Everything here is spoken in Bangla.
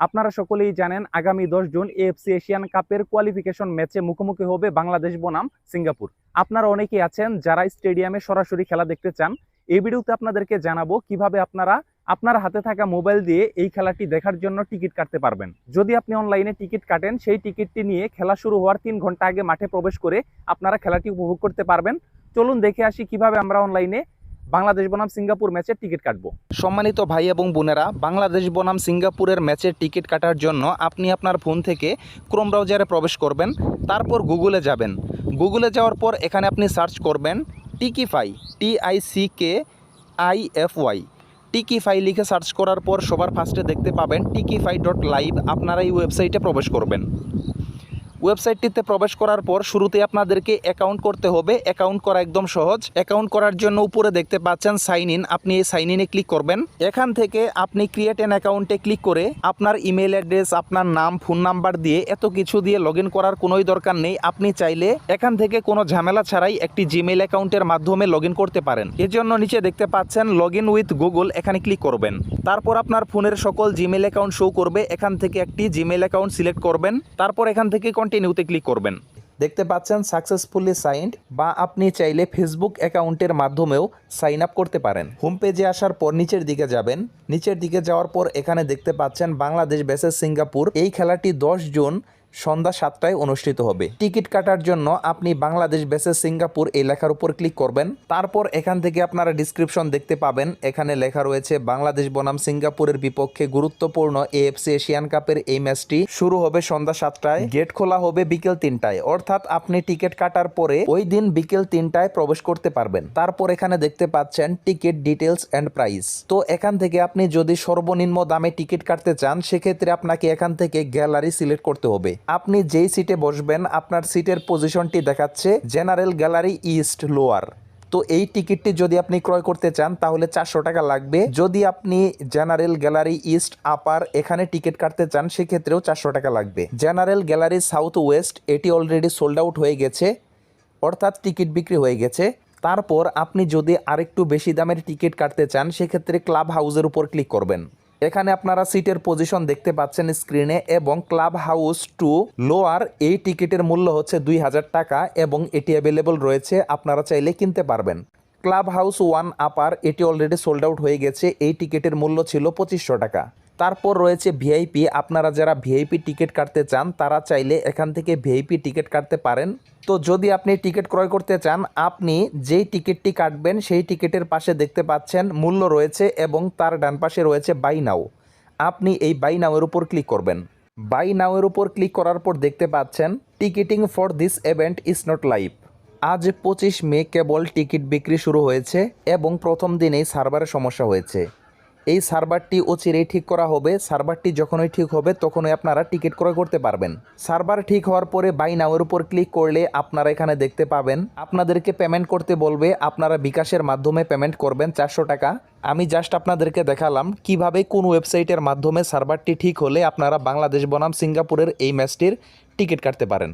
আপনারা সকলেই জানেন আগামী দশ জুন এএফসি এশিয়ান কাপের কোয়ালিফিকেশন ম্যাচে মুখোমুখি হবে বাংলাদেশ বনাম সিঙ্গাপুর। আপনারা অনেকেই আছেন যারা স্টেডিয়ামে সরাসরি খেলা দেখতে চান। এই ভিডিওতে আপনাদেরকে জানাব কীভাবে আপনারা আপনার হাতে থাকা মোবাইল দিয়ে এই খেলাটি দেখার জন্য টিকিট কাটতে পারবেন। যদি আপনি অনলাইনে টিকিট কাটেন, সেই টিকিটটি নিয়ে খেলা শুরু হওয়ার তিন ঘণ্টা আগে মাঠে প্রবেশ করে আপনারা খেলাটি উপভোগ করতে পারবেন। চলুন দেখে আসি কীভাবে আমরা অনলাইনে বাংলাদেশ বনাম সিঙ্গাপুর ম্যাচের টিকিট কাটবো। সম্মানিত ভাই এবং বোনেরা, বাংলাদেশ বনাম সিঙ্গাপুরের ম্যাচের টিকিট কাটার জন্য আপনি আপনার ফোন থেকে ক্রোম ব্রাউজারে প্রবেশ করবেন, তারপর গুগলে যাবেন। গুগলে যাওয়ার পর এখানে আপনি সার্চ করবেন Tickify, T I C K I F Y. Tickify লিখে সার্চ করার পর সবার ফার্স্টে দেখতে পাবেন টিকিফাই ডট লাইভ, আপনারা এই ওয়েবসাইটে প্রবেশ করবেন। ওয়েবসাইটটিতে প্রবেশ করার পর শুরুতে আপনাদেরকে অ্যাকাউন্ট করতে হবে। অ্যাকাউন্ট করা একদম সহজ। অ্যাকাউন্ট করার জন্য উপরে দেখতে পাচ্ছেন সাইন ইন আপনি এই সাইন ইনে ক্লিক করবেন। এখান থেকে আপনি ক্রিয়েট অ্যান অ্যাকাউন্টে ক্লিক করে আপনার ইমেল অ্যাড্রেস আপনার নাম ফোন নাম্বার দিয়ে এত কিছু দিয়ে লগ করার কোনোই দরকার নেই। আপনি চাইলে এখান থেকে কোনো ঝামেলা ছাড়াই একটি জিমেল অ্যাকাউন্টের মাধ্যমে লগ করতে পারেন। এর জন্য নিচে দেখতে পাচ্ছেন লগ ইন উইথ গুগল এখানে ক্লিক করবেন। তারপর আপনার ফোনের সকল জিমেল অ্যাকাউন্ট শো করবে। এখান থেকে একটি জিমেল অ্যাকাউন্ট সিলেক্ট করবেন। তারপর এখান থেকে কন্টিনিউতে ক্লিক করবেন। দেখতে পাচ্ছেন সাকসেসফুলি সাইন বা আপনি চাইলে ফেসবুক অ্যাকাউন্টের মাধ্যমেও সাইন আপ করতে পারেন। হোম পেজে আসার পর নিচের দিকে যাবেন। নিচের দিকে যাওয়ার পর এখানে দেখতে পাচ্ছেন বাংলাদেশ বেসেস সিঙ্গাপুর। এই খেলাটি দশ জুন সন্ধ্যা সাতটায় অনুষ্ঠিত হবে। টিকিট কাটার জন্য আপনি বাংলাদেশ বেসেস সিঙ্গাপুর এই লেখার উপর ক্লিক করবেন। তারপর এখান থেকে আপনারা ডিসক্রিপশন দেখতে পাবেন। এখানে লেখা রয়েছে, বাংলাদেশ বনাম সিঙ্গাপুরের বিপক্ষে গুরুত্বপূর্ণ এএফসি এশিয়ান কাপের এই ম্যাচটি শুরু হবে সন্ধ্যা সাতটায়। গেট খোলা হবে বিকেল তিনটায়। অর্থাৎ আপনি টিকিট কাটার পরে ওই দিন বিকেল তিনটায় প্রবেশ করতে পারবেন। তারপর এখানে দেখতে পাচ্ছেন টিকিট ডিটেলস অ্যান্ড প্রাইস তো এখান থেকে আপনি যদি সর্বনিম্ন দামে টিকিট কাটতে চান, সেক্ষেত্রে আপনাকে এখান থেকে গ্যালারি সিলেক্ট করতে হবে। আপনি যেই সিটে বসবেন, আপনার সিটের পজিশনটি দেখাচ্ছে জেনারেল গ্যালারি ইস্ট লোয়ার তো এই টিকিটটি যদি আপনি ক্রয় করতে চান, তাহলে চারশো টাকা লাগবে। যদি আপনি জেনারেল গ্যালারি ইস্ট আপার এখানে টিকিট কাটতে চান, সেক্ষেত্রেও চারশো টাকা লাগবে। জেনারেল গ্যালারি সাউথ ওয়েস্ট এটি অলরেডি সোল্ড আউট হয়ে গেছে, অর্থাৎ টিকিট বিক্রি হয়ে গেছে। তারপর আপনি যদি আরেকটু বেশি দামের টিকিট কাটতে চান, সেক্ষেত্রে ক্লাব হাউসের উপর ক্লিক করবেন। এখানে আপনারা সিটের পজিশন দেখতে পাচ্ছেন স্ক্রিনে এবং ক্লাব হাউস টু লোয়ার এই টিকিটের মূল্য হচ্ছে দুই হাজার টাকা এবং এটি অ্যাভেলেবল রয়েছে, আপনারা চাইলে কিনতে পারবেন। ক্লাব হাউস ওয়ান আপার এটি অলরেডি সোল্ড আউট হয়ে গেছে, এই টিকিটের মূল্য ছিল পঁচিশশো টাকা। তারপর রয়েছে ভিআইপি আপনারা যারা ভিআইপি টিকিট কাটতে চান, তারা চাইলে এখান থেকে ভিআইপি টিকিট কাটতে পারেন। তো যদি আপনি টিকিট ক্রয় করতে চান, আপনি যেই টিকিটটি কাটবেন, সেই টিকিটের পাশে দেখতে পাচ্ছেন মূল্য রয়েছে এবং তার ডান পাশে রয়েছে বাই নাও। আপনি এই বাই নাওয়ের উপর ক্লিক করবেন। বাই নাওয়ের উপর ক্লিক করার পর দেখতে পাচ্ছেন, ticketing for this event is not live. আজ পঁচিশ মে কেবল টিকিট বিক্রি শুরু হয়েছে এবং প্রথম দিনেই সার্ভারে সমস্যা হয়েছে। এই সার্ভারটি অচিরেই ঠিক করা হবে। সার্ভারটি যখনই ঠিক হবে, তখনই আপনারা টিকিট ক্রয় করতে পারবেন। সার্ভার ঠিক হওয়ার পরে বাই নাওয়ের উপর ক্লিক করলে আপনারা এখানে দেখতে পাবেন। আপনাদেরকে পেমেন্ট করতে বলবে, আপনারা বিকাশের মাধ্যমে পেমেন্ট করবেন চারশো টাকা। আমি জাস্ট আপনাদেরকে দেখালাম কীভাবে কোন ওয়েবসাইটের মাধ্যমে সার্ভারটি ঠিক হলে আপনারা বাংলাদেশ বনাম সিঙ্গাপুরের এই ম্যাচটির টিকিট কাটতে পারেন।